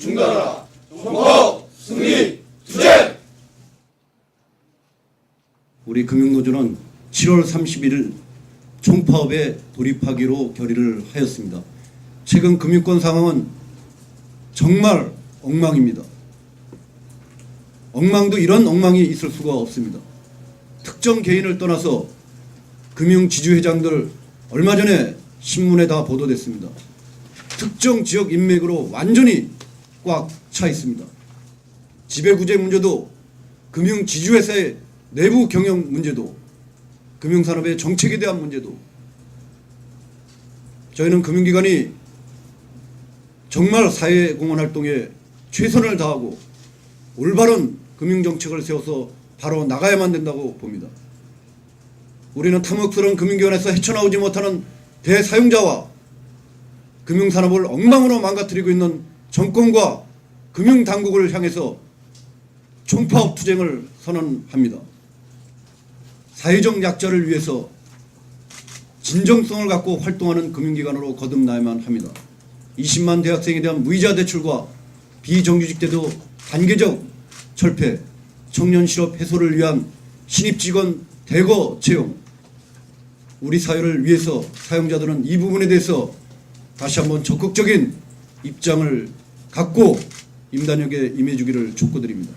중단하라. 종법 승리 투쟁. 우리 금융노조는 7월 31일 총파업에 돌입하기로 결의를 하였습니다. 최근 금융권 상황은 정말 엉망입니다. 엉망도 이런 엉망이 있을 수가 없습니다. 특정 개인을 떠나서 금융지주회장들 얼마 전에 신문에 다 보도됐습니다. 특정 지역 인맥으로 완전히 꽉 차 있습니다. 지배구제 문제도 금융 지주회사의 내부 경영 문제도 금융산업의 정책에 대한 문제도 저희는 금융기관이 정말 사회공헌 활동에 최선을 다하고 올바른 금융정책을 세워서 바로 나가야만 된다고 봅니다. 우리는 탐욕스러운 금융기관에서 헤쳐나오지 못하는 대사용자와 금융산업을 엉망으로 망가뜨리고 있는 정권과 금융당국을 향해서 총파업 투쟁을 선언합니다. 사회적 약자를 위해서 진정성을 갖고 활동하는 금융기관으로 거듭나야만 합니다. 20만 대학생에 대한 무이자 대출과 비정규직 때도 단계적 철폐, 청년 실업 해소를 위한 신입 직원 대거 채용, 우리 사회를 위해서 사용자들은 이 부분에 대해서 다시 한번 적극적인 입장을 갖고 임단혁에 임해주기를 촉구드립니다.